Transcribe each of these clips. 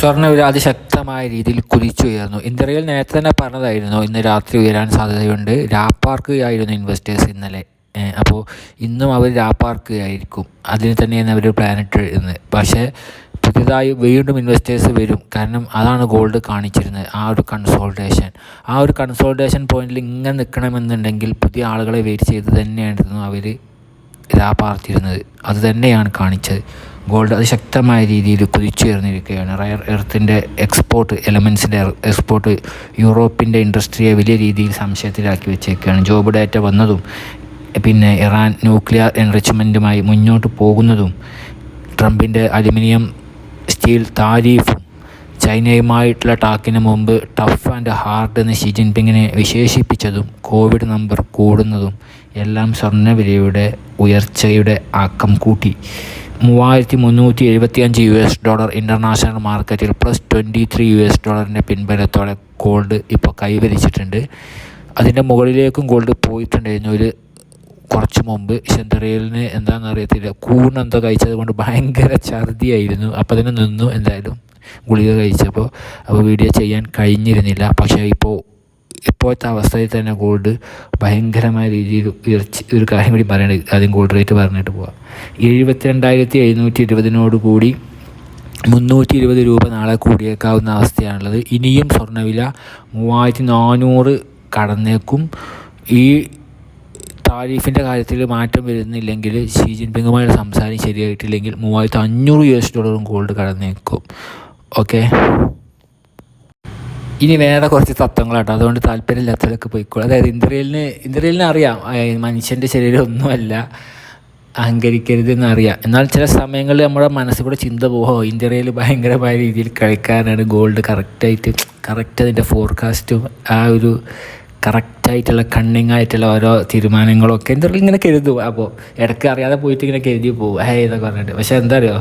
സ്വർണവില അതിശക്തമായ രീതിയിൽ കുതിച്ചുയർന്നു. ഇന്ത്യയിൽ നേരത്തെ തന്നെ പറഞ്ഞതായിരുന്നു ഇന്ന് രാത്രി ഉയരാൻ സാധ്യതയുണ്ട്. രാപ്പാർക്കുകയായിരുന്നു ഇൻവെസ്റ്റേഴ്സ് ഇന്നലെ. അപ്പോൾ ഇന്നും അവർ രാപ്പാർക്കുകയായിരിക്കും. അതിന് തന്നെയാണ് അവർ പ്ലാനറ്റ് ഇന്ന് പക്ഷേ പുതിയതായി വീണ്ടും ഇൻവെസ്റ്റേഴ്സ് വരും. കാരണം അതാണ് ഗോൾഡ് കാണിച്ചിരുന്നത്. ആ ഒരു കൺസോൾട്ടേഷൻ ആ ഒരു കൺസോൾട്ടേഷൻ പോയിന്റിൽ ഇങ്ങനെ നിൽക്കണമെന്നുണ്ടെങ്കിൽ പുതിയ ആളുകളെ വെയിറ്റ് ചെയ്ത് തന്നെയായിരുന്നു അവർ രാപ്പാർത്തിരുന്നത്. അത് തന്നെയാണ് കാണിച്ചത്. ഗോൾഡ് അത് ശക്തമായ രീതിയിൽ കുതിച്ചുയർന്നിരിക്കുകയാണ് റയർ എർത്തിന്റെ എക്സ്പോർട്ട് എലമെൻസിന്റെ എക്സ്പോർട്ട് യൂറോപ്പിന്റെ ഇൻഡസ്ട്രിയെ വലിയ രീതിയിൽ സംശയത്തിലാക്കി വെച്ചേക്കുകയാണ്. ജോബ് ഡാറ്റ വന്നതും പിന്നെ ഇറാൻ ന്യൂക്ലിയർ എൻറിച്ച്മെന്റുമായി മുന്നോട്ട് പോകുന്നതും ട്രംപിന്റെ അലുമിനിയം സ്റ്റീൽ താരീഫും ചൈനയുമായിട്ടുള്ള ടാക്കിന് മുമ്പ് ടഫ് ആൻഡ് ഹാർഡ് എന്ന് ഷി ജിൻപിങ്ങിനെ വിശേഷിപ്പിച്ചതും കോവിഡ് നമ്പർ കൂടുന്നതും എല്ലാം സ്വർണവിലയുടെ ഉയർച്ചയുടെ ആക്കം കൂട്ടി. മൂവായിരത്തി മുന്നൂറ്റി എഴുപത്തി അഞ്ച് യു എസ് ഡോളർ ഇന്റർനാഷണൽ മാർക്കറ്റിൽ plus twenty three U S ഡോളറിന്റെ പിൻബലത്തോടെ ഗോൾഡ് ഇപ്പോൾ കൈവരിച്ചിട്ടുണ്ട്. അതിന്റെ മുകളിലേക്കും ഗോൾഡ് പോയിട്ടുണ്ടായിരുന്നു. ഒരു കുറച്ച് മുമ്പ് ചെന്തറയിലിന് എന്താണെന്ന് അറിയത്തില്ല കൂണെന്തോ കഴിച്ചത് കൊണ്ട് ഭയങ്കര ഛർദിയായിരുന്നു. അപ്പോൾ അതിനെ നിന്നു എന്തായാലും ഗുളിക കഴിച്ചപ്പോൾ. അപ്പോൾ വീഡിയോ ചെയ്യാൻ കഴിഞ്ഞിരുന്നില്ല. പക്ഷേ ഇപ്പോൾ ഇപ്പോഴത്തെ അവസ്ഥയിൽ തന്നെ ഗോൾഡ് ഭയങ്കരമായ രീതിയിൽ ഉയർച്ച ഒരു കാര്യം കൂടി പറയേണ്ടത് ആദ്യം ഗോൾഡ് റേറ്റ് പറഞ്ഞിട്ട് പോവാം. എഴുപത്തി രണ്ടായിരത്തി എഴുന്നൂറ്റി ഇരുപതിനോട് കൂടി മുന്നൂറ്റി ഇരുപത് രൂപ നാളെ കൂടിയേക്കാവുന്ന അവസ്ഥയാണുള്ളത്. ഇനിയും സ്വർണവില മൂവായിരത്തി നാനൂറ് കടന്നേക്കും. ഈ താരീഫിന്റെ കാര്യത്തിൽ മാറ്റം വരുന്നില്ലെങ്കിൽ ഷീ ജിൻപിങ്ങുമായുള്ള സംസാരം ശരിയായിട്ടില്ലെങ്കിൽ മൂവായിരത്തി അഞ്ഞൂറ് യു എസ് ഡോളറും ഗോൾഡ് കടന്നേക്കും. ഓക്കെ ഇനി വേറെ കുറച്ച് തത്വങ്ങളാട്ടോ. അതുകൊണ്ട് താല്പര്യമില്ലാത്തവരൊക്കെ പോയിക്കോളൂ. അതായത് ഇന്ദ്രിയലിന് ഇന്ദ്രിയലിന് അറിയാം. മനുഷ്യന്റെ ശരീരം ഒന്നുമല്ല. അഹങ്കരിക്കരുതെന്ന് അറിയാം. എന്നാൽ ചില സമയങ്ങളിൽ നമ്മുടെ മനസ്സിൽ കൂടെ ചിന്ത പോകുമോ ഇന്ത്യയിൽ ഭയങ്കരമായ രീതിയിൽ കളിക്കാനാണ് ഗോൾഡ് കറക്റ്റായിട്ട് കറക്റ്റ് അതിന്റെ ഫോർകാസ്റ്റും ആ ഒരു കറക്റ്റായിട്ടുള്ള കണ്ണിങ് ആയിട്ടുള്ള ഓരോ തീരുമാനങ്ങളൊക്കെ എന്താ ഇങ്ങനെ കരുതും. അപ്പോൾ ഇടയ്ക്ക് അറിയാതെ പോയിട്ട് ഇങ്ങനെ കരുതി പോകും. ഹേ എന്നൊക്കെ പറഞ്ഞിട്ട്. പക്ഷെ എന്താ അറിയോ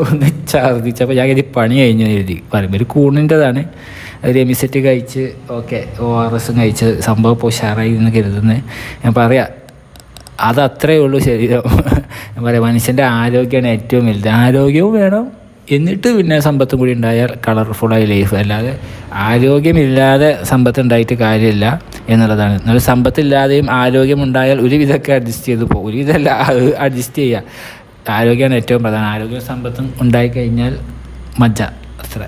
ഒന്ന് ഛർദിച്ചപ്പോൾ ഞാൻ കരുതി പണി കഴിഞ്ഞു എഴുതി പറയുമ്പോൾ ഒരു കൂണിന്റെതാണ് ഒരു എമിസെറ്റ് കഴിച്ച് ഓക്കെ ഒ ആർ എസും കഴിച്ച് സംഭവം ഇപ്പോൾ ഉഷാറായി എന്ന് കരുതുന്നത് ഞാൻ പറയാം അത് അത്രയേ ഉള്ളൂ ശരീരം. ഞാൻ പറയാം മനുഷ്യന്റെ ആരോഗ്യമാണ് ഏറ്റവും വലുത്. ആരോഗ്യവും വേണം. എന്നിട്ട് പിന്നെ സമ്പത്തും കൂടി ഉണ്ടായാൽ കളർഫുള്ളായി ലൈഫ് അല്ലാതെ ആരോഗ്യമില്ലാതെ സമ്പത്ത് ഉണ്ടായിട്ട് കാര്യമില്ല എന്നുള്ളതാണ്. എന്നാൽ സമ്പത്തില്ലാതെയും ആരോഗ്യം ഉണ്ടായാൽ ഒരുവിധമൊക്കെ അഡ്ജസ്റ്റ് ചെയ്ത് പോകും. ഒരുവിധമല്ല അഡ്ജസ്റ്റ് ചെയ്യുക. ആരോഗ്യമാണ് ഏറ്റവും പ്രധാനം. ആരോഗ്യവും സമ്പത്തും ഉണ്ടായിക്കഴിഞ്ഞാൽ മജ്ജ. അത്ര.